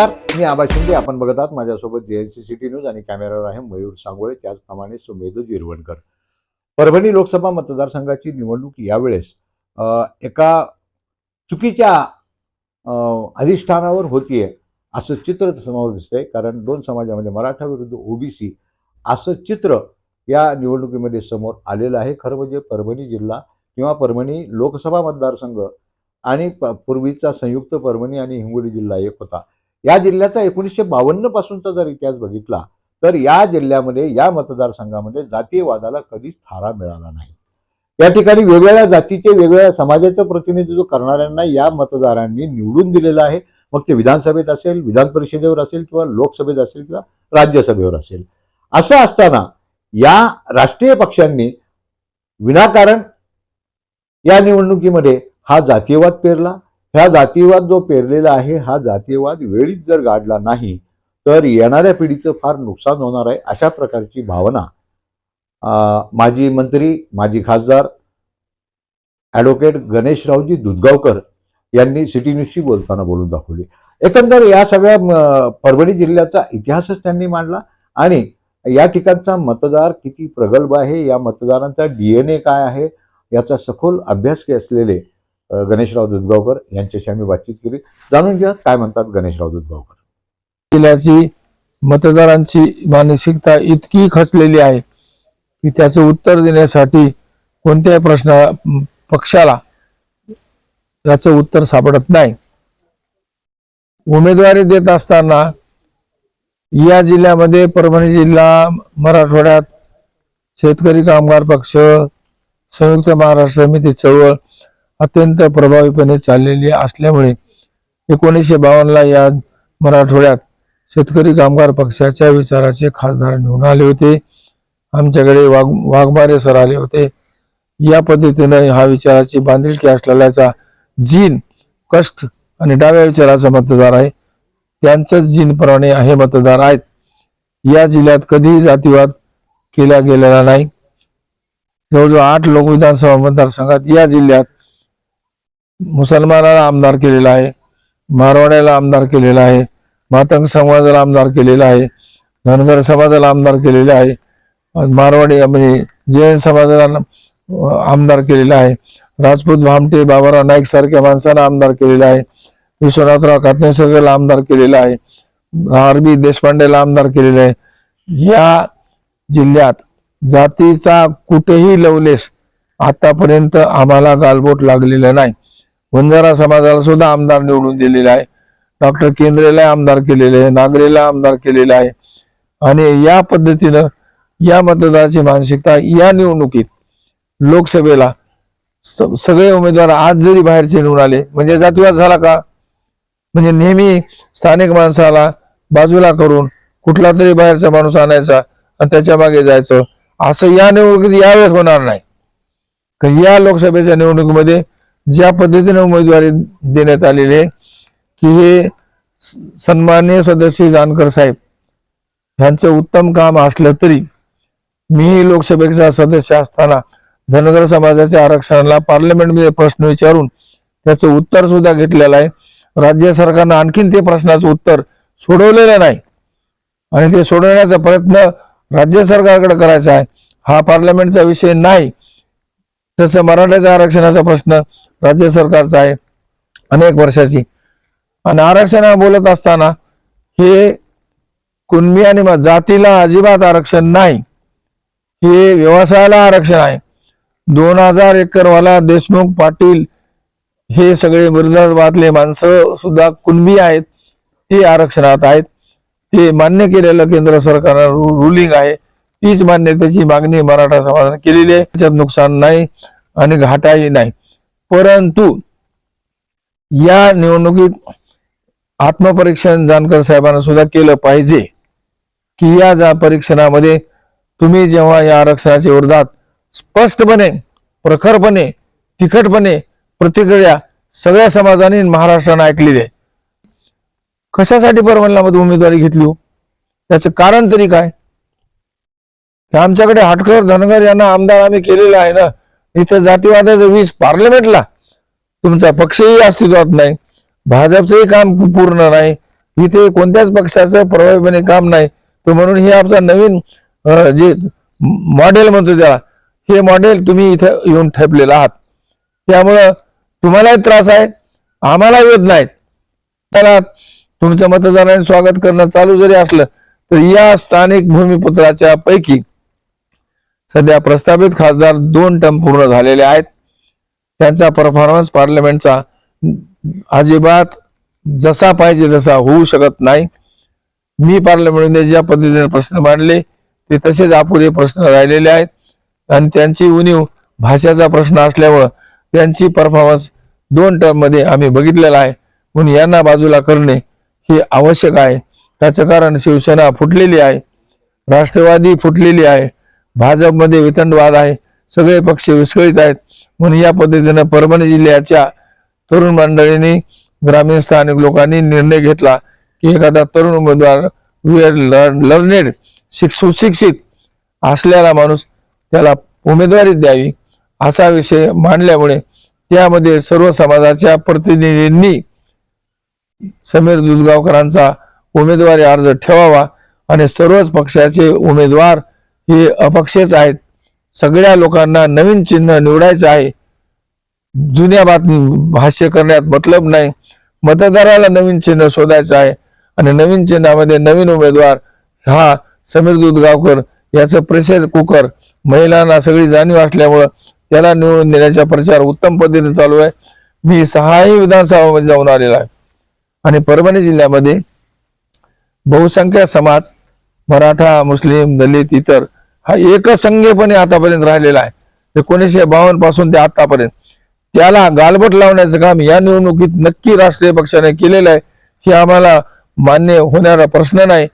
नमस्कार मी आबा शिंदे आपण बघत आहात माझ्यासोबत जेएनसी सिटी न्यूज आणि कॅमेरावर आहे मयूर सांगोळे त्याचप्रमाणे सुमेधू जिरवणकर. परभणी लोकसभा मतदारसंघाची निवडणूक यावेळेस एका चुकीच्या अधिष्ठानावर होतीये असं चित्र समोर दिसतंय कारण दोन समाजामध्ये मराठा विरुद्ध ओबीसी असं चित्र या निवडणुकीमध्ये समोर आलेलं आहे. खरं म्हणजे परभणी जिल्हा किंवा परभणी लोकसभा मतदारसंघ आणि प- पूर्वीचा संयुक्त परभणी आणि हिंगोली जिल्हा एक होता. या जिल्ह्याचा एकोणीसशे बावन्न पासूनचा जर इतिहास बघितला तर या जिल्ह्यामध्ये या मतदारसंघामध्ये जातीयवादाला कधीच थारा मिळाला नाही. या ठिकाणी वेगवेगळ्या जातीचे वेगवेगळ्या समाजाचं प्रतिनिधित्व करणाऱ्यांना या मतदारांनी निवडून दिलेलं आहे. मग ते विधानसभेत असेल विधान परिषदेवर असेल किंवा लोकसभेत असेल किंवा राज्यसभेवर असेल. असं असताना या राष्ट्रीय पक्षांनी विनाकारण या निवडणुकीमध्ये हा जातीयवाद पेरला ह्या जातीयवाद जो पेरलेला आहे हा जातीयवाद वेळीच जर गाडला नाही तर येणाऱ्या पिढीचं फार नुकसान होणार आहे अशा प्रकारची भावना माजी मंत्री माजी खासदार ॲडव्होकेट गणेशरावजी दुधगावकर यांनी सिटी न्यूजशी बोलताना बोलून दाखवली. एकंदर या सगळ्या म, परभणी जिल्ह्याचा इतिहासच त्यांनी मांडला आणि या ठिकाणचा मतदार किती प्रगल्भ आहे या मतदारांचा डी एन ए काय आहे याचा सखोल अभ्यास असलेले गणेशराव दुधगावकर यांच्याशी आम्ही बातचीत केली. जाणून घ्या काय म्हणतात गणेशराव दुधगावकर. जिल्ह्याची मतदारांची मानसिकता इतकी खचलेली आहे की त्याचं उत्तर देण्यासाठी कोणत्याही प्रश्न पक्षाला याचं उत्तर सापडत नाही. उमेदवारी देत असताना या जिल्ह्यामध्ये परभणी जिल्हा मराठवाड्यात शेतकरी कामगार पक्ष संयुक्त महाराष्ट्र समिती चळवळ अत्यंत प्रभावीपणे चाललेली असल्यामुळे एकोणीसशे बावन्नला या मराठवाड्यात शेतकरी कामगार पक्षाच्या विचाराचे खासदार निवडून आले होते. आमच्याकडे वाघ वाघमारे सर आले होते. या पद्धतीने हा विचाराची बांधिलकी असलेल्याचा जीन कष्ट आणि डाव्या विचाराचा मतदार आहे. त्यांचंच जीनप्रमाणे हे मतदार आहेत. या जिल्ह्यात कधीही जातीवाद केला गेलेला नाही. जवळजवळ आठ लोक विधानसभा मतदारसंघात या जिल्ह्यात मुसलमानाला आमदार केलेला आहे मारवाड्याला आमदार केलेला आहे मातंग समाजाला आमदार केलेला आहे धनगर समाजाला आमदार केलेला आहे मारवाडी म्हणजे जैन समाजाला आमदार केलेला आहे राजपूत भामटे बाबाराव नाईक सारख्या माणसांना आमदार केलेला आहे विश्वनाथराव काटणेसरला आमदार केलेला आहे आर बी देशपांडेला आमदार केलेला आहे. या जिल्ह्यात जातीचा कुठेही लवलेस आतापर्यंत आम्हाला गालबोट लागलेला नाही. बंजारा समाजाला सुद्धा आमदार निवडून दिलेला आहे. डॉक्टर केंद्रेला आमदार केलेले आहे नागरेला आमदार केलेला आहे. आणि या पद्धतीनं या मतदाराची मानसिकता या निवडणुकीत लोकसभेला स- सगळे उमेदवार आज जरी बाहेरचे निवडून आले म्हणजे जातीवाद झाला का? म्हणजे नेहमी स्थानिक माणसाला बाजूला करून कुठला तरी बाहेरचा माणूस आणायचा आणि त्याच्यामागे जायचं असं या निवडणुकीत यावेळेस होणार नाही. तर या लोकसभेच्या निवडणुकीमध्ये ज्या पद्धतीने उमेदवारी देण्यात आलेली आहे की हे स- सन्माननीय सदस्य जानकर साहेब यांचं उत्तम काम असलं तरी मी लोकसभेचा सदस्य असताना धनगर समाजाच्या आरक्षणाला पार्लमेंटमध्ये प्रश्न विचारून त्याचं उत्तर सुद्धा घेतलेलं आहे. राज्य सरकारनं आणखीन ते प्रश्नाचं उत्तर सोडवलेलं नाही. आणि ते सोडवण्याचा प्रयत्न राज्य सरकारकडे करायचा आहे. हा पार्लमेंटचा विषय नाही. तसं मराठ्याच्या आरक्षणाचा प्रश्न राज्य सरकारचं आहे अनेक वर्षाची. आणि आरक्षण बोलत असताना हे कुणबी आणि जातीला अजिबात आरक्षण नाही. हे व्यवसायाला आरक्षण आहे. दोन हजार एकरवाला देशमुख पाटील हे सगळे विरोधाबादले माणसं सुद्धा कुणबी आहेत ते आरक्षणात आहेत. ते मान्य केलेलं केंद्र सरकार रुलिंग आहे. तीच मान्यतेची मागणी मराठा समाजाने केलेली आहे. त्याच्यात नुकसान नाही आणि घाटाही नाही. परंतु या निवडणुकीत आत्मपरीक्षण जानकर साहेबांना सुद्धा केलं पाहिजे की या जा परीक्षणामध्ये तुम्ही जेव्हा या आरक्षणाच्या विरोधात स्पष्टपणे प्रखरपणे तिखटपणे प्रतिक्रिया सगळ्या समाजाने महाराष्ट्राने ऐकलेली आहे. कशासाठी परमल्लामध्ये उमेदवारी घेतली हो? त्याचं कारण तरी काय? आमच्याकडे हाटकर धनगर यांना आमदार आम्ही केलेला आहे ना? इथं जातीवादाचं वीस पार्लमेंटला तुमचा पक्षही अस्तित्वात नाही भाजपचंही काम पूर्ण नाही इथे कोणत्याच पक्षाचं प्रभावीपणे काम नाही. तर म्हणून हे आमचा नवीन जे मॉडेल म्हणतो त्याला हे मॉडेल तुम्ही इथं येऊन ठेपलेलं आहात. त्यामुळं तुम्हालाही त्रास आहे आम्हाला येत नाहीत. त्याला तुमच्या मतदारांनी स्वागत करणं चालू जरी असलं तर या स्थानिक भूमिपुत्राच्या पैकी सध्या प्रस्तावित खासदार दोन टर्म पूर्ण झालेले आहेत. त्यांचा परफॉर्मन्स पार्लमेंटचा अजिबात जसा पाहिजे तसा होऊ शकत नाही. मी पार्लमेंटमध्ये ज्या पद्धतीने प्रश्न मांडले ते तसेच अपुरे प्रश्न राहिलेले आहेत. आणि त्यांची उणीव भाषेचा प्रश्न असल्यामुळं त्यांची परफॉर्मन्स दोन टर्ममध्ये आम्ही बघितलेला आहे. म्हणून यांना बाजूला करणे हे आवश्यक आहे. त्याचं कारण शिवसेना फुटलेली आहे. राष्ट्रवादी फुटलेली आहे. भाजपमध्ये वितंडवाद आहे सगळे पक्ष विस्कळीत आहेत. म्हणून या पद्धतीनं परभणी जिल्ह्याच्या तरुण मंडळींनी ग्रामीण स्थानिक लोकांनी निर्णय घेतला की एखादा तरुण उमेदवार वेअर लर्नेड शिक सुशिक्षित असलेला माणूस त्याला उमेदवारी द्यावी असा विषय मांडल्यामुळे त्यामध्ये सर्व समाजाच्या प्रतिनिधींनी समीर दुधगावकरांचा उमेदवारी अर्ज ठेवावा आणि सर्वच पक्षाचे उमेदवार हे अपक्षच आहेत. सगळ्या लोकांना नवीन चिन्ह निवडायचं आहे. जुन्या बातमी भाष्य करण्यात मतलब नाही. मतदाराला नवीन चिन्ह शोधायचं आहे आणि नवीन चिन्हामध्ये नवीन उमेदवार हा समीर दुधगावकर याचं प्रेशर कुकर महिलांना सगळी जाणीव असल्यामुळं त्याला निवडून देण्याचा प्रचार उत्तम पद्धतीने चालू आहे. मी सहाही विधानसभामध्ये जाऊन आलेला आहे. आणि परभणी जिल्ह्यामध्ये बहुसंख्य समाज मराठा मुस्लिम दलित इतर हा एकसंघपणे आतापर्यंत राहिलेला आहे. एकोणीसशे बावन्नपासून ते आतापर्यंत. त्याला गालबट लावण्याचं काम या निवडणुकीत नक्की राष्ट्रीय पक्षाने केलेलं आहे. हे आम्हाला मान्य होणारा प्रश्न नाही.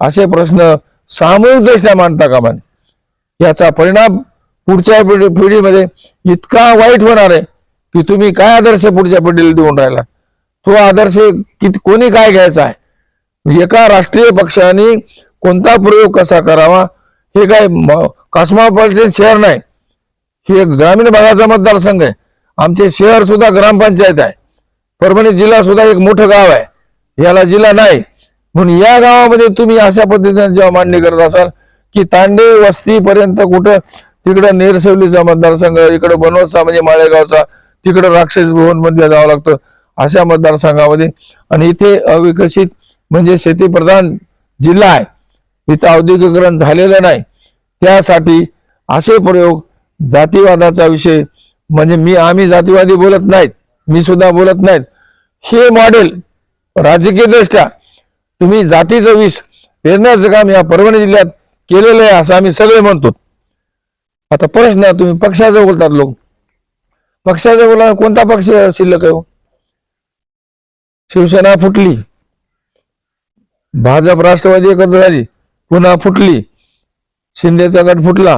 असे प्रश्न सामूहिकदृष्ट्या मांडता कामा नये. याचा परिणाम पुढच्या पिढी पिढीमध्ये इतका वाईट होणार आहे की तुम्ही काय आदर्श पुढच्या पिढीला देऊन राहिला तो आदर्श किती कोणी काय घ्यायचा आहे? एका राष्ट्रीय पक्षाने कोणता प्रयोग कसा करावा? हे काय कॉस्मॉपॉलिटन शहर नाही. हे एक ग्रामीण भागाचा मतदारसंघ आहे. आमचे शहर सुद्धा ग्रामपंचायत आहे. परभणी जिल्हा सुद्धा एक मोठं गाव आहे. याला जिल्हा नाही. म्हणून या गावामध्ये तुम्ही अशा पद्धतीने जेव्हा मांडणी करत असाल की तांडे वस्तीपर्यंत कुठं तिकडं नेरसवलीचा मतदारसंघ इकडं बनवसा म्हणजे माळेगावचा तिकडं राक्षस भवनमध्ये जावं लागतं अशा मतदारसंघामध्ये. आणि इथे अविकसित म्हणजे शेतीप्रधान जिल्हा आहे. तिथं औद्योगिकरण झालेलं नाही. त्यासाठी असे प्रयोग जातीवादाचा विषय म्हणजे मी आम्ही जातीवादी बोलत नाहीत मी सुद्धा बोलत नाहीत. हे मॉडेल राजकीय दृष्ट्या तुम्ही जातीचं विष पेरण्याचं काम या परभणी जिल्ह्यात केलेलं आहे असं आम्ही सगळे म्हणतो. आता प्रश्न तुम्ही पक्षाचं बोलतात लोक. पक्षाचं बोला कोणता पक्ष शिल्लक आहे हो? शिवसेना फुटली. भाजप राष्ट्रवादी एकत्र झाली. पुन्हा फुटली. शिंदेचा गट फुटला.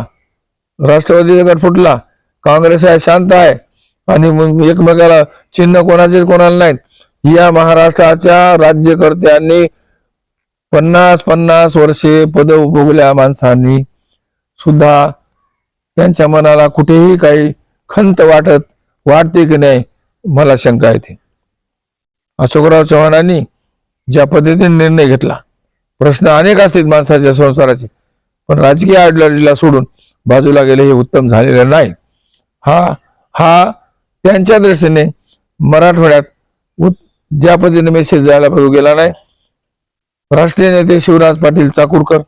राष्ट्रवादीचा गट फुटला. काँग्रेस आहे शांत आहे. आणि मग एकमेकाला चिन्ह कोणाचे कोणाला नाहीत. या महाराष्ट्राच्या राज्यकर्त्यांनी पन्नास पन्नास वर्षे पद उपभोगल्या माणसांनी सुद्धा त्यांच्या मनाला कुठेही काही खंत वाटत वाटते की नाही मला शंका येते. अशोकराव चव्हाणांनी ज्या पद्धतीने निर्णय घेतला प्रश्न अनेक असतील माणसाच्या संसाराचे. पण राजकीय आडलाडीला सोडून बाजूला गेले हे उत्तम झालेलं नाही. हा हा त्यांच्या दृष्टीने मराठवाड्यात ज्या पद्धतीने मेसेज जायला पाहिजे गेला नाही. राष्ट्रीय नेते शिवराज पाटील चाकूरकर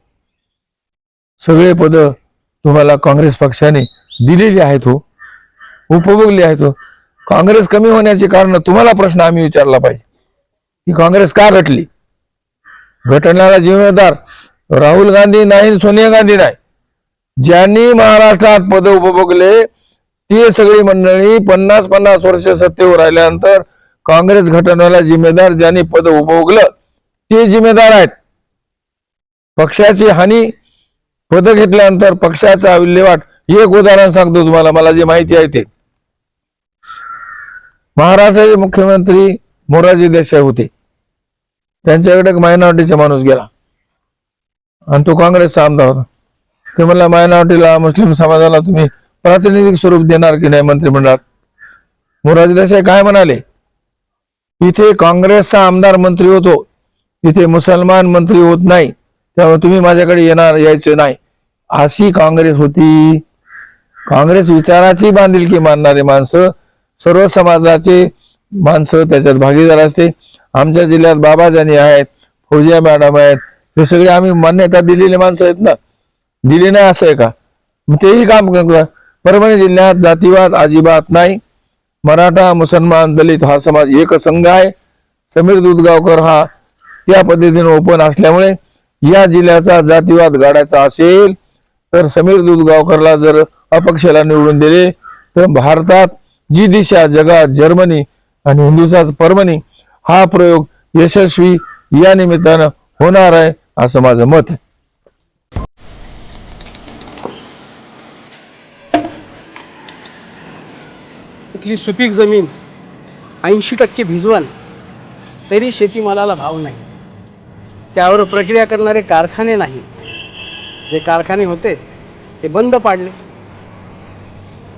सगळे पद तुम्हाला काँग्रेस पक्षाने दिलेली आहेत हो. उपभोगली आहेत हो. काँग्रेस कमी होण्याचे कारण तुम्हाला प्रश्न आम्ही विचारला पाहिजे. की काँग्रेस का घटली भेटणारा जिम्मेदार राहुल गांधी नाही सोनिया गांधी नाही. ज्यांनी महाराष्ट्रात पद उपभोगले ती सगळी मंडळी पन्नास पन्नास वर्ष सत्तेवर राहिल्यानंतर काँग्रेस घटनेला जिम्मेदार ज्यांनी पद उपभोगलं ते जिम्मेदार आहेत. पक्षाची हानी पद घेतल्यानंतर पक्षाचा विल्हेवाट एक उदाहरण सांगतो तुम्हाला मला जे माहिती आहे ते. महाराष्ट्राचे मुख्यमंत्री मोरारजी देसाई होते. त्यांच्याकडे एक मायनॉरिटीचा माणूस गेला. आणि तो काँग्रेसचा आमदार होता. ते म्हणला मायनॉरिटीला मुस्लिम समाजाला तुम्ही प्रातिनिधिक स्वरूप देणार की नाही मंत्रिमंडळात? मोरारजी देसाई काय म्हणाले? इथे काँग्रेसचा आमदार मंत्री होतो. तिथे मुसलमान मंत्री होत नाही. त्यामुळे तुम्ही माझ्याकडे येणार यायचं नाही. अशी काँग्रेस होती. काँग्रेस विचाराची बांधिलकी मानणारे माणसं सर्व समाजाचे माणसं त्याच्यात भागीदार असते. आमच्या जिल्ह्यात बाबाजानी आहेत फौजिया मॅडम आहेत. हे सगळे आम्ही मान्यता दिलेले माणसं आहेत ना? दिली नाही असं आहे का? मग तेही काम करतात परभणी जिल्ह्यात जातीवाद अजिबात नाही. मराठा मुसलमान दलित हा समाज एक संघ आहे. समीर दुधगावकर हा त्या पद्धतीने ओपन असल्यामुळे या जिल्ह्याचा जातीवाद गाडायचा असेल तर समीर दुधगावकरला जर अपक्षाला निवडून दिले तर भारतात जी दिशा जगात जर्मनी आणि हिंदूचा परभणी हा प्रयोग यशस्वी या निमित्तानं होणार आहे असं माझं मत आहे. इथली सुपीक जमीन ऐंशी टक्के भिजवण तरी शेतीमालाला भाव नाही. त्यावर प्रक्रिया करणारे कारखाने नाही. जे कारखाने होते ते बंद पाडले.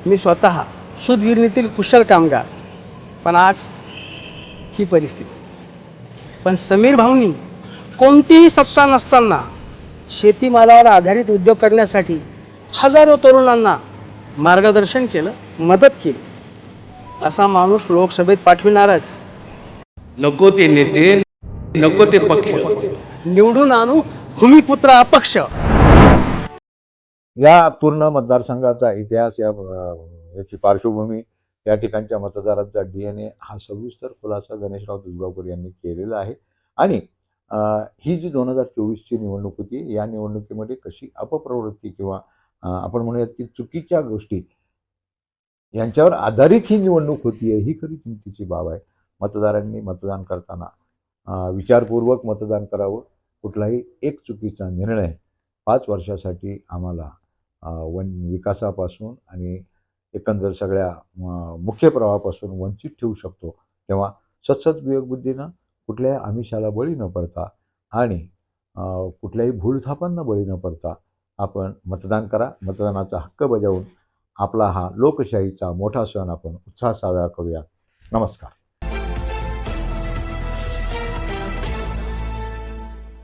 मी स्वतः सुदगिरणीतील कुशल कामगार पण आज ही परिस्थिती. पण समीर भाऊनी कोणतीही सत्ता नसताना शेतीमालावर आधारित उद्योग करण्यासाठी हजारो तरुणांना मार्गदर्शन केलं मदत केली. असा माणूस लोकसभेत पाठविणारच. नको ते नेते नको ते पक्ष. निवडून आणू भूमिपुत्र अपक्ष. या पूर्ण मतदारसंघाचा इतिहास या याची पार्श्वभूमी या ठिकाणच्या मतदारांचा डी एन ए हा सविस्तर खुलासा गणेशराव दुधगावकर यांनी केलेला आहे. आणि ही जी दोन हजार चोवीसची निवडणूक होती या निवडणुकीमध्ये कशी अपप्रवृत्ती किंवा आपण म्हणूयात की चुकीच्या गोष्टी यांच्यावर आधारित ही निवडणूक होती आहे ही खरी चिंतेची बाब आहे. मतदारांनी मतदान करताना विचारपूर्वक मतदान करावं. कुठलाही एक चुकीचा निर्णय पाच वर्षासाठी आम्हाला वन विकासापासून आणि एकंदर सगळ्या मुख्य प्रवाहापासून वंचित ठेवू शकतो. तेव्हा सतसत विवेकबुद्धीनं कुठल्याही आमिषाला बळी न पडता आणि कुठल्याही भूलथापांना बळी न पडता आपण मतदान करा. मतदानाचा हक्क बजावून आपला हा लोकशाहीचा मोठा सण आपण उत्साह साजरा करूया. नमस्कार.